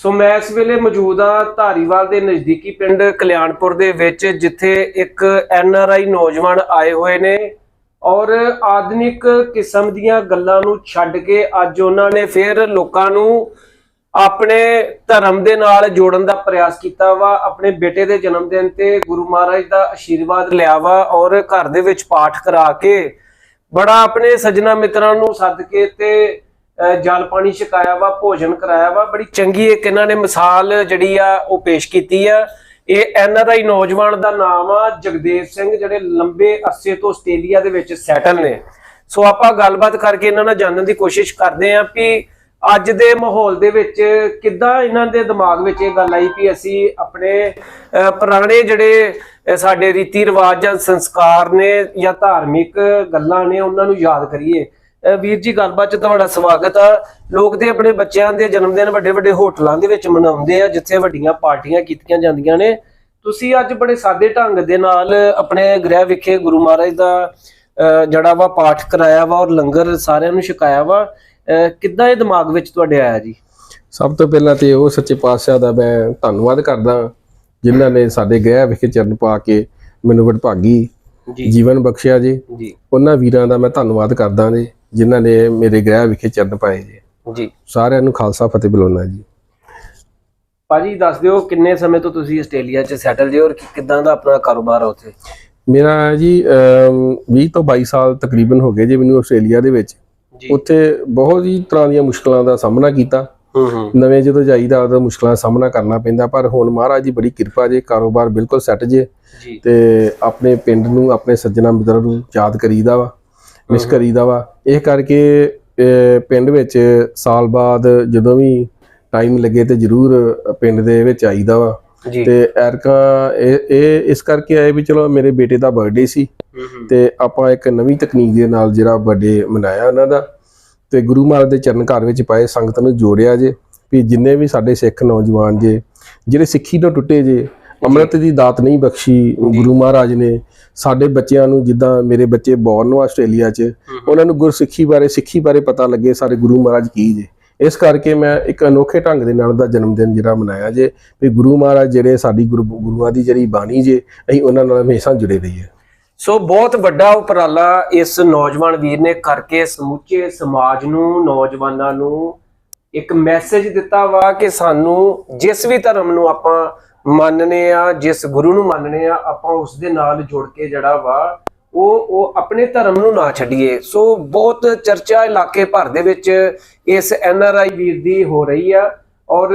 ਸੋ ਮੈਂ ਇਸ ਵੇਲੇ ਮੌਜੂਦ ਹਾਂ ਧਾਰੀਵਾਲ ਦੇ ਨਜ਼ਦੀਕੀ ਪਿੰਡ ਕਲਿਆਣਪੁਰ ਦੇ ਵਿੱਚ, ਜਿੱਥੇ ਇੱਕ ਐਨ ਆਰ ਆਈ ਨੌਜਵਾਨ ਆਏ ਹੋਏ ਨੇ ਔਰ ਆਧੁਨਿਕ ਕਿਸਮ ਦੀਆਂ ਗੱਲਾਂ ਨੂੰ ਛੱਡ ਕੇ ਅੱਜ ਉਹਨਾਂ ਨੇ ਫਿਰ ਲੋਕਾਂ ਨੂੰ ਆਪਣੇ ਧਰਮ ਦੇ ਨਾਲ ਜੋੜਨ ਦਾ ਪ੍ਰਯਾਸ ਕੀਤਾ ਵਾ, ਆਪਣੇ ਬੇਟੇ ਦੇ ਜਨਮ ਦਿਨ ਤੇ ਗੁਰੂ ਮਹਾਰਾਜ ਦਾ ਆਸ਼ੀਰਵਾਦ ਲਿਆ ਵਾ ਔਰ ਘਰ ਦੇ ਵਿੱਚ ਪਾਠ ਕਰਾ ਕੇ ਬੜਾ ਆਪਣੇ ਸੱਜਣਾ ਮਿੱਤਰਾਂ ਨੂੰ ਸੱਦ ਕੇ ਤੇ ਜਲ ਪਾਣੀ ਛਕਾਇਆ ਵਾ ਭੋਜਨ ਕਰਾਇਆ ਵਾ। ਬੜੀ ਚੰਗੀ ਇੱਕ ਇਹਨਾਂ ਨੇ ਮਿਸਾਲ ਜਿਹੜੀ ਆ ਉਹ ਪੇਸ਼ ਕੀਤੀ ਆ। ਇਹ ਐਨ ਆਰ ਆਈ ਨੌਜਵਾਨ ਦਾ ਨਾਮ ਆ ਜਗਦੇਵ ਸਿੰਘ ਜਿਹੜੇ ਲੰਬੇ ਅਰਸੇ ਤੋਂ ਆਸਟ੍ਰੇਲੀਆ ਦੇ ਵਿੱਚ ਸੈਟਲ ਨੇ। ਸੋ ਆਪਾਂ ਗੱਲਬਾਤ ਕਰਕੇ ਇਹਨਾਂ ਨਾਲ ਜਾਣਨ ਦੀ ਕੋਸ਼ਿਸ਼ ਕਰਦੇ ਆਂ ਕਿ ਅੱਜ ਦੇ ਮਾਹੌਲ ਦੇ ਵਿੱਚ ਕਿੱਦਾਂ ਇਹਨਾਂ ਦੇ ਦਿਮਾਗ ਵਿੱਚ ਇਹ ਗੱਲ ਆਈ ਕਿ ਅਸੀਂ ਆਪਣੇ ਅਹ, ਪੁਰਾਣੇ ਜਿਹੜੇ ਸਾਡੇ ਰੀਤੀ ਰਿਵਾਜ ਜਾਂ ਸੰਸਕਾਰ ਨੇ ਜਾਂ ਧਾਰਮਿਕ ਗੱਲਾਂ ਨੇ ਉਹਨਾਂ ਨੂੰ ਯਾਦ ਕਰੀਏ। ਵੀਰ ਜੀ ਗੱਲਬਾਤ ਚ ਤੁਹਾਡਾ ਸਵਾਗਤ ਆ। ਲੋਕ ਤੇ ਆਪਣੇ ਬੱਚਿਆਂ ਦੇ ਜਨਮ ਦਿਨ ਵੱਡੇ ਵੱਡੇ ਹੋਟਲਾਂ ਦੇ ਵਿੱਚ ਮਨਾਉਂਦੇ ਆ ਜਿੱਥੇ ਵੱਡੀਆਂ ਪਾਰਟੀਆਂ ਕੀਤੀਆਂ ਜਾਂਦੀਆਂ ਨੇ। ਤੁਸੀਂ ਅੱਜ ਬੜੇ ਸਾਦੇ ਢੰਗ ਦੇ ਨਾਲ ਆਪਣੇ ਗ੍ਰਹਿ ਵਿਖੇ ਗੁਰੂ ਮਹਾਰਾਜ ਦਾ ਜਿਹੜਾ ਵਾ ਪਾਠ ਕਰਾਇਆ ਵਾ ਔਰ ਲੰਗਰ ਸਾਰਿਆਂ ਨੂੰ ਛਕਾਇਆ ਵਾ। ਕਿੱਦਾਂ ਇਹ ਦਿਮਾਗ ਵਿੱਚ ਤੁਹਾਡੇ ਆਇਆ ਜੀ? ਸਭ ਤੋਂ ਪਹਿਲਾਂ ਤੇ ਉਹ ਸੱਚੇ ਪਾਤਸ਼ਾਹ ਦਾ ਮੈਂ ਧੰਨਵਾਦ ਕਰਦਾ ਜਿਨ੍ਹਾਂ ਨੇ ਸਾਡੇ ਗ੍ਰਹਿ ਵਿਖੇ ਚਰਨ ਪਾ ਕੇ ਮੈਨੂੰ ਵਡਭਾਗੀ ਜੀਵਨ ਬਖਸ਼ਿਆ ਜੀ। ਉਹਨਾਂ ਵੀਰਾਂ ਦਾ ਮੈਂ ਧੰਨਵਾਦ ਕਰਦਾ ਜੀ। ਜਿਨ੍ਹਾਂ ਨੇ ਮੇਰੇ ਗ੍ਰਹਿ ਵਿਖੇ ਚਰਨ ਪਾਏ ਜੀ ਜੀ। ਸਾਰਿਆਂ ਨੂੰ ਖਾਲਸਾ ਫਤਿਹ ਬੁਲਾਉਣਾ ਜੀ। ਭਾਜੀ ਦੱਸ ਦਿਓ ਕਿੰਨੇ ਸਮੇਂ ਤੋਂ ਤੁਸੀਂ ਆਸਟ੍ਰੇਲੀਆ 'ਚ ਸੈਟਲ ਜੇ ਔਰ ਕਿ- ਕਿੱਦਾਂ ਦਾ ਆਪਣਾ ਕਾਰੋਬਾਰ ਆ ਉੱਥੇ? ਮੇਰਾ ਜੀ ਅਮ, 20 ਤੋਂ 22 ਸਾਲ ਤਕਰੀਬਨ ਹੋ ਗਏ ਜੀ ਮੈਨੂੰ ਆਸਟ੍ਰੇਲੀਆ ਦੇ ਵਿੱਚ। ਜੀ। ਉੱਥੇ ਬਹੁਤ ਹੀ ਤਰ੍ਹਾਂ ਦੀਆਂ ਮੁਸ਼ਕਲਾਂ ਦਾ ਸਾਹਮਣਾ ਕੀਤਾ। ਹੂੰ ਹੂੰ। ਨਵੇਂ ਜਦੋਂ ਜਾਈਦਾ ਉਦੋਂ ਮੁਸ਼ਕਲਾਂ ਦਾ ਸਾਹਮਣਾ ਕਰਨਾ ਪੈਂਦਾ ਪਰ ਹੁਣ ਮਹਾਰਾਜ ਦੀ ਬੜੀ ਕਿਰਪਾ ਜੇ ਕਾਰੋਬਾਰ ਬਿਲਕੁਲ ਸੈੱਟ ਜੇ। ਜੀ। ਤੇ ਆਪਣੇ ਪਿੰਡ ਨੂੰ ਆਪਣੇ ਸੱਜਣਾ ਮਿੱਤਰਾਂ ਨੂੰ ਯਾਦ ਕਰੀਦਾ ਵਾ। ਮਿਸ ਕਰੀਦਾ ਵਾ। ਇਹ ਕਰਕੇ ਪਿੰਡ ਵਿੱਚ ਸਾਲ ਬਾਅਦ ਜਦੋਂ ਵੀ ਟਾਈਮ ਲੱਗੇ ਤੇ ਜ਼ਰੂਰ ਪਿੰਡ ਦੇ ਵਿੱਚ ਆਈਦਾ ਵਾ। ਤੇ ਐਰਕਾ ਇਹ ਇਸ ਕਰਕੇ ਆਏ ਵੀ ਚਲੋ ਮੇਰੇ ਬੇਟੇ ਦਾ ਬਰਥਡੇ ਸੀ। ਤੇ ਆਪਾਂ ਇੱਕ ਨਵੀਂ ਤਕਨੀਕ ਦੇ ਨਾਲ ਜਿਹੜਾ ਬਰਥਡੇ ਮਨਾਇਆ ਉਹਨਾਂ ਦਾ। ਤੇ ਗੁਰੂ ਮਹਾਰਾਜ ਦੇ ਚਰਨ ਘਰ ਵਿੱਚ ਪਾਏ ਸੰਗਤ ਨੂੰ ਜੋੜਿਆ ਜੇ। ਵੀ ਜਿੰਨੇ ਵੀ ਸਾਡੇ ਸਿੱਖ ਨੌਜਵਾਨ ਜੇ ਜਿਹੜੇ ਸਿੱਖੀ ਤੋਂ ਟੁੱਟੇ ਜੇ ਅੰਮ੍ਰਿਤ ਦੀ ਦਾਤ ਨਹੀਂ ਬਖਸ਼ੀ ਗੁਰੂ ਮਹਾਰਾਜ ਨੇ ਸਾਡੇ ਬੱਚਿਆਂ ਨੂੰ ਜਿੱਦਾਂ ਮੇਰੇ ਬੱਚੇ ਬੌਰਨ ਨੂੰ ਆਸਟ੍ਰੇਲੀਆ 'ਚ ਉਹਨਾਂ ਨੂੰ ਗੁਰਸਿੱਖੀ ਬਾਰੇ ਸਿੱਖੀ ਬਾਰੇ ਪਤਾ ਲੱਗੇ ਸਾਡੇ ਗੁਰੂ ਮਹਾਰਾਜ ਕੀ ਜੇ। ਇਸ ਕਰਕੇ ਮੈਂ ਇੱਕ ਅਨੋਖੇ ਢੰਗ ਦੇ ਨਾਲ ਦਾ ਜਨਮ ਦਿਨ ਜਿਹੜਾ ਮਨਾਇਆ ਜੇ ਵੀ ਗੁਰੂ ਮਹਾਰਾਜ ਜਿਹੜੇ ਸਾਡੀ ਗੁਰੂ ਗੁਰੂਆਂ ਦੀ ਜਿਹੜੀ ਬਾਣੀ ਜੇ ਅਸੀਂ ਉਹਨਾਂ ਨਾਲ ਹਮੇਸ਼ਾ ਜੁੜੇ ਰਹੀਏ। ਸੋ ਬਹੁਤ ਵੱਡਾ ਉਪਰਾਲਾ ਇਸ ਨੌਜਵਾਨ ਵੀਰ ਨੇ ਕਰਕੇ ਸਮੁੱਚੇ ਸਮਾਜ ਨੂੰ ਨੌਜਵਾਨਾਂ ਨੂੰ ਇੱਕ ਮੈਸੇਜ ਦਿੱਤਾ ਵਾ ਕਿ ਸਾਨੂੰ ਜਿਸ ਵੀ ਧਰਮ ਨੂੰ ਆਪਾਂ ਮੰਨਨੇ ਆ, ਜਿਸ ਗੁਰੂ ਨੂੰ ਮੰਨਨੇ ਆ, ਆਪਾਂ ਉਸ ਦੇ ਨਾਲ ਜੁੜ ਕੇ ਜਿਹੜਾ ਵਾ, ਉਹ ਉਹ ਆਪਣੇ ਧਰਮ ਨੂੰ ਨਾ ਛੱਡੀਏ। ਸੋ ਬਹੁਤ ਚਰਚਾ ਇਲਾਕੇ ਭਰ ਦੇ ਵਿੱਚ ਇਸ ਐਨ ਆਰ ਆਈ ਵੀਰ ਦੀ ਹੋ ਰਹੀ ਆ। ਔਰ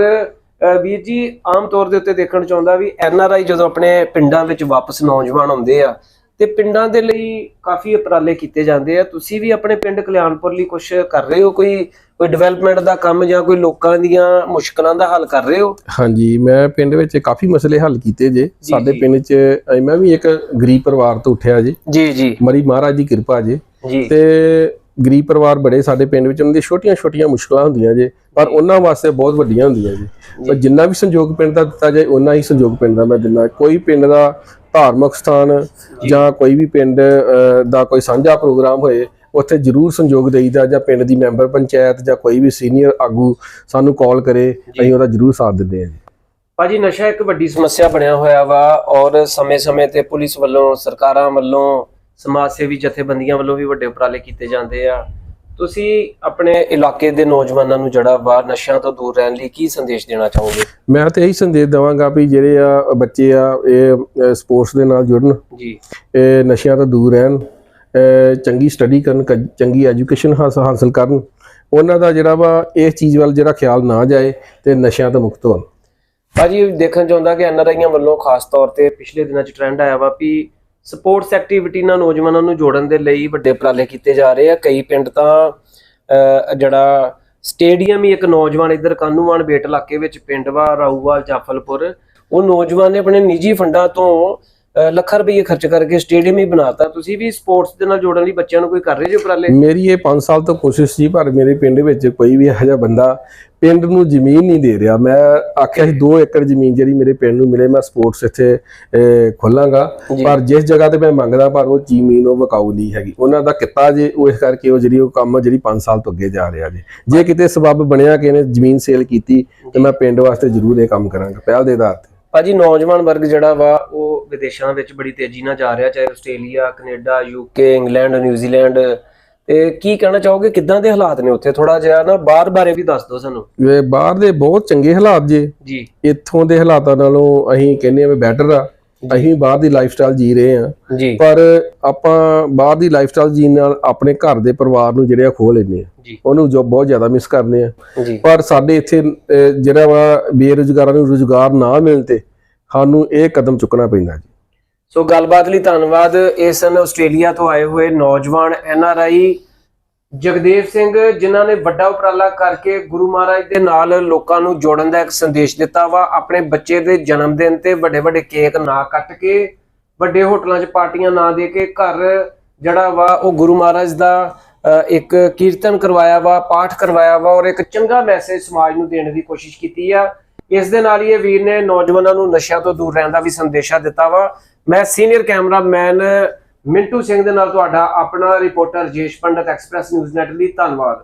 ਵੀਰ ਜੀ, ਆਮ ਤੌਰ ਦੇ ਉੱਤੇ ਦੇਖਣ ਚਾਹੁੰਦਾ ਵੀ ਐਨ ਆਰ ਆਈ ਜਦੋਂ ਆਪਣੇ ਪਿੰਡਾਂ ਵਿੱਚ ਵਾਪਸ ਨੌਜਵਾਨ ਆਉਂਦੇ ਆ ਤੇ ਪਿੰਡਾਂ ਦੇ ਲਈ ਕਾਫੀ ਉਪਰਾਲੇ ਕੀਤੇ ਜਾਂਦੇ ਆ। ਤੁਸੀਂ ਵੀ ਆਪਣੇ ਪਿੰਡ ਕਲਿਆਣਪੁਰ ਲਈ ਕੁਝ ਕਰ ਰਹੇ ਹੋ? ਕੋਈ ਕੋਈ ਡਿਵੈਲਪਮੈਂਟ ਦਾ ਕੰਮ ਜਾਂ ਕੋਈ ਲੋਕਾਂ ਦੀਆਂ ਮੁਸ਼ਕਲਾਂ ਦਾ ਹੱਲ ਕਰ ਰਹੇ ਹੋ? ਹਾਂਜੀ ਮੈਂ ਪਿੰਡ ਵਿੱਚ ਕਾਫੀ ਮਸਲੇ ਹੱਲ ਕੀਤੇ ਜੇ। ਸਾਡੇ। ਪਿੰਡ 'ਚ ਮੈਂ ਵੀ ਇੱਕ ਗਰੀਬ ਪਰਿਵਾਰ ਤੋਂ ਉੱਠਿਆ ਜੀ। ਜੀ ਜੀ। ਮਰੀ ਮਹਾਰਾਜ ਦੀ ਕਿਰਪਾ ਜੀ। ਤੇ ਗਰੀਬ ਪਰਿਵਾਰ ਬੜੇ ਸਾਡੇ ਪਿੰਡ ਵਿੱਚ ਉਹਨਾਂ ਦੀ ਛੋਟੀਆਂ-ਛੋਟੀਆਂ ਮੁਸ਼ਕਲਾਂ ਹੁੰਦੀਆਂ ਜੇ ਪਰ ਉਹਨਾਂ ਵਾਸਤੇ ਬਹੁਤ ਵੱਡੀਆਂ ਹੁੰਦੀਆਂ ਜੀ। ਪਰ ਜਿੰਨਾ ਵੀ ਸੰਯੋਗ ਪਿੰਡ ਦਾ ਦਿੱਤਾ ਜਾਏ ਉਹਨਾਂ ਹੀ ਸੰਯੋਗ ਪਿੰਡ ਦਾ ਮੈਂ ਦਿੰਦਾ। ਕੋਈ ਪਿੰਡ ਦਾ ਧਾਰਮਿਕ ਸਥਾਨ ਜਾਂ। ਕੋਈ ਵੀ ਪਿੰਡ ਦਾ ਕੋਈ ਸਾਂਝਾ ਪ੍ਰੋਗਰਾਮ ਹੋਏ ਉੱਥੇ ਜ਼ਰੂਰ ਸੰਯੋਗ ਦੇਈਦਾ ਜਾਂ ਪਿੰਡ ਦੀ ਮੈਂਬਰ ਪੰਚਾਇਤ ਜਾਂ ਕੋਈ ਵੀ ਸੀਨੀਅਰ ਆਗੂ ਸਾਨੂੰ ਕਾਲ ਕਰੇ ਅਸੀਂ ਉਹਦਾ ਜ਼ਰੂਰ ਸਾਥ ਦਿੰਦੇ ਹਾਂ ਜੀ। ਭਾਜੀ ਨਸ਼ਾ ਇੱਕ ਵੱਡੀ ਸਮੱਸਿਆ ਬਣਿਆ ਹੋਇਆ ਵਾ ਔਰ ਸਮੇਂ-ਸਮੇਂ ਤੇ ਪੁਲਿਸ ਵੱਲੋਂ ਸਰਕਾਰਾਂ ਵੱਲੋਂ ਸਮਾਜ ਸੇਵੀ ਜਥੇਬੰਦੀਆਂ ਵੱਲੋਂ ਵੀ ਵੱਡੇ ਉਪਰਾਲੇ ਕੀਤੇ ਜਾਂਦੇ ਆ। ਤੁਸੀਂ ਆਪਣੇ ਇਲਾਕੇ ਦੇ ਨੌਜਵਾਨਾਂ ਨੂੰ ਜਿਹੜਾ ਵਾ ਨਸ਼ਿਆਂ ਤੋਂ ਦੂਰ ਰਹਿਣ ਲਈ ਕੀ ਸੰਦੇਸ਼ ਦੇਣਾ ਚਾਹੋਗੇ? ਮੈਂ ਤੇ ਇਹੀ ਸੰਦੇਸ਼ ਦਵਾਂਗਾ ਵੀ ਜਿਹੜੇ ਆ ਬੱਚੇ ਆ ਇਹ ਸਪੋਰਟਸ ਦੇ ਨਾਲ ਜੁੜਨ। ਜੀ। ਇਹ ਨਸ਼ਿਆਂ ਤੋਂ ਦੂਰ ਰਹਿਣ ਚੰਗੀ ਸਟੱਡੀ ਕਰਨ ਚੰਗੀ ਐਜੂਕੇਸ਼ਨ ਹਾਸਲ ਕਰਨ। ਉਹਨਾਂ ਦਾ ਜਿਹੜਾ ਵਾ ਇਸ ਚੀਜ਼ ਵੱਲ ਜਿਹੜਾ ਖਿਆਲ ਨਾ ਜਾਏ ਤੇ ਨਸ਼ਿਆਂ ਤੋਂ ਮੁਕਤ ਹੋਣ। ਭਾਜੀ ਦੇਖਣ ਚ ਆਉਂਦਾ ਕਿ ਐਨਆਰਆਈਆਂ ਵੱਲੋਂ ਖਾਸ ਤੌਰ ਤੇ ਪਿਛਲੇ ਦਿਨਾਂ ਚ ਟ੍ਰੈਂਡ ਆਇਆ ਵਾ ਵੀ ਸਪੋਰਟਸ ਐਕਟੀਵਿਟੀ ਨਾਲ ਨੌਜਵਾਨਾਂ ਨੂੰ ਜੋੜਨ ਦੇ ਲਈ ਵੱਡੇ ਉਪਰਾਲੇ ਕੀਤੇ ਜਾ ਰਹੇ ਆ। ਕਈ ਪਿੰਡ ਤਾਂ ਅਹ, ਜਿਹੜਾ ਸਟੇਡੀਅਮ ਹੀ ਇੱਕ ਨੌਜਵਾਨ ਇੱਧਰ ਕਾਨੂੰਵਾਨ ਬੇਟ ਇਲਾਕੇ ਵਿੱਚ ਪਿੰਡ ਵਾ ਰਾਊਵਾਲ ਜਾਫਲਪੁਰ। ਉਹ ਨੌਜਵਾਨ ਨੇ ਆਪਣੇ ਨਿੱਜੀ ਫੰਡਾਂ ਤੋਂ ਲੱਖਾਂ ਰੁਪਏ ਖਰਚ ਕਰਕੇ ਸਟੇਡੀਅਮ ਹੀ ਬਣਾਤਾ। ਤੁਸੀਂ ਵੀ ਸਪੋਰਟਸ ਦੇ ਨਾਲ ਜੋੜਨ ਲਈ ਬੱਚਿਆਂ ਨੂੰ ਕੋਈ ਕਰ ਰਹੇ ਜੇ ਉਪਰਾਲੇ? ਮੇਰੀ ਇਹ 5 ਸਾਲ ਤੋਂ ਕੋਸ਼ਿਸ਼ ਸੀ ਪਰ ਮੇਰੇ ਪਿੰਡ ਵਿੱਚ ਕੋਈ ਵੀ ਇਹੋ ਜਿਹਾ ਬੰਦਾ ਪਿੰਡ ਨੂੰ ਜ਼ਮੀਨ ਨਹੀਂ ਦੇ ਰਿਹਾ। ਮੈਂ ਆਖਿਆ ਸੀ 2 ਏਕੜ ਜ਼ਮੀਨ ਜਿਹੜੀ ਮੇਰੇ ਪਿੰਡ ਨੂੰ ਮਿਲੇ ਮੈਂ ਸਪੋਰਟਸ ਇੱਥੇ ਖੋਲਾਂਗਾ। ਪਰ ਜਿਸ ਜਗ੍ਹਾ ਤੇ ਮੈਂ ਮੰਗਦਾ ਪਰ ਉਹ ਜ਼ਮੀਨ ਉਹ ਵਿਕਾਊ ਨਹੀਂ ਹੈਗੀ। ਉਹਨਾਂ ਦਾ ਕਿੱਤਾ ਜੇ ਉਹ ਇਸ ਕਰਕੇ ਉਹ ਜਿਹੜੀ ਉਹ ਕੰਮ ਜਿਹੜੀ 5 ਸਾਲ ਤੋਂ ਅੱਗੇ ਜਾ ਰਿਹਾ ਜੀ। ਜੇ ਕਿਤੇ ਸਬੱਬ ਬਣਿਆ ਕਿ ਇਹਨੇ ਜ਼ਮੀਨ ਸੇਲ ਕੀਤੀ ਤੇ ਮੈਂ ਪਿੰਡ ਵਾਸਤੇ ਜ਼ਰੂਰ ਇਹ ਕੰਮ ਕਰਾਂਗਾ। ਪਹਿਲ ਦੇ ਆਧਾਰ ਤੇ। ਭਾਜੀ ਨੌਜਵਾਨ ਵਰਗ ਜਿਹੜਾ ਵਾ ਉਹ ਵਿਦੇਸ਼ਾਂ ਵਿੱਚ ਬੜੀ ਤੇਜ਼ੀ ਨਾਲ ਜਾ ਰਿਹਾ ਚਾਹੇ Australia Canada UK England New Zealand. ਤੇ ਕੀ ਕਹਿਣਾ ਚਾਹੋਗੇ ਕਿੱਦਾਂ ਦੇ ਹਾਲਾਤ ਨੇ ਉੱਥੇ? ਥੋੜਾ ਜਿਹਾ ਨਾ ਬਾਹਰ ਬਾਰੇ ਵੀ ਦੱਸ ਦਿਓ ਸਾਨੂੰ। ਇਹ ਬਾਹਰ ਦੇ ਬਹੁਤ ਚੰਗੇ ਹਾਲਾਤ ਜੇ। ਜੀ। ਇੱਥੋਂ ਦੇ ਹਾਲਾਤਾਂ ਨਾਲੋਂ ਅਸੀਂ ਕਹਿੰਦੇ ਆ ਵੀ ਬੈਟਰ ਆ। ਅਸੀਂ ਬਾਹਰ ਦੀ ਲਾਈਫ ਸਟਾਈਲ ਜੀ ਰਹੇ ਆ ਜੀ। ਪਰ ਆਪਾਂ ਬਾਹਰ ਦੀ ਲਾਈਫ ਸਟਾਈਲ ਜੀਣ ਨਾਲ ਆਪਣੇ ਘਰ ਦੇ ਪਰਿਵਾਰ ਨੂੰ ਜਿਹੜੇ ਆ ਖੋ ਲੈਂਦੇ ਆ। ਉਹਨੂੰ ਜੋ ਬਹੁਤ ਜ਼ਿਆਦਾ ਮਿਸ ਕਰਨੇ ਆ। ਪਰ ਸਾਡੇ ਇੱਥੇ ਜਿਹੜਾ ਵਾ ਬੇਰੁਜ਼ਗਾਰਾਂ ਨੂੰ ਰੁਜ਼ਗਾਰ ਨਾ ਮਿਲਣ ਤੇ ਸਾਨੂੰ ਇਹ ਕਦਮ ਚੁੱਕਣਾ ਪੈਂਦਾ ਜੀ। ਸੋ ਗੱਲਬਾਤ ਲਈ ਧੰਨਵਾਦ। ਇਹ ਸਨ ਆਸਟ੍ਰੇਲੀਆ ਤੋਂ ਆਏ ਹੋਏ ਨੌਜਵਾਨ N R I Jagdev Singh, ਜਿਨ੍ਹਾਂ ਨੇ ਵੱਡਾ ਉਪਰਾਲਾ ਕਰਕੇ ਗੁਰੂ ਮਹਾਰਾਜ ਦੇ ਨਾਲ ਲੋਕਾਂ ਨੂੰ ਜੋੜਨ ਦਾ ਇੱਕ ਸੰਦੇਸ਼ ਦਿੱਤਾ ਵਾ, ਆਪਣੇ ਬੱਚੇ ਦੇ ਜਨਮ ਦਿਨ ਤੇ ਵੱਡੇ ਵੱਡੇ ਕੇਕ ਨਾ ਕੱਟ ਕੇ, ਵੱਡੇ ਹੋਟਲਾਂ 'ਚ ਪਾਰਟੀਆਂ ਨਾ ਦੇ ਕੇ ਘਰ ਜਿਹੜਾ ਵਾ, ਉਹ ਗੁਰੂ ਮਹਾਰਾਜ ਦਾ ਇੱਕ ਕੀਰਤਨ ਕਰਵਾਇਆ ਵਾ, ਪਾਠ ਕਰਵਾਇਆ ਵਾ ਔਰ ਇੱਕ ਚੰਗਾ ਮੈਸੇਜ ਸਮਾਜ ਨੂੰ ਦੇਣ ਦੀ ਕੋਸ਼ਿਸ਼ ਕੀਤੀ ਆ। ਇਸ ਦੇ ਨਾਲ ਹੀ ਇਹ ਵੀਰ ਨੇ ਨੌਜਵਾਨਾਂ ਨੂੰ ਨਸ਼ਿਆਂ ਤੋਂ ਦੂਰ ਰਹਿਣ ਦਾ ਵੀ ਸੰਦੇਸ਼ਾ ਦਿੱਤਾ ਵਾ। ਮੈਂ ਸੀਨੀਅਰ ਕੈਮਰਾਮੈਨ ਮਿੰਟੂ ਸਿੰਘ ਦੇ ਨਾਲ ਤੁਹਾਡਾ ਆਪਣਾ reporter Jesh Pandit express news net ਲਈ ਧੰਨਵਾਦ।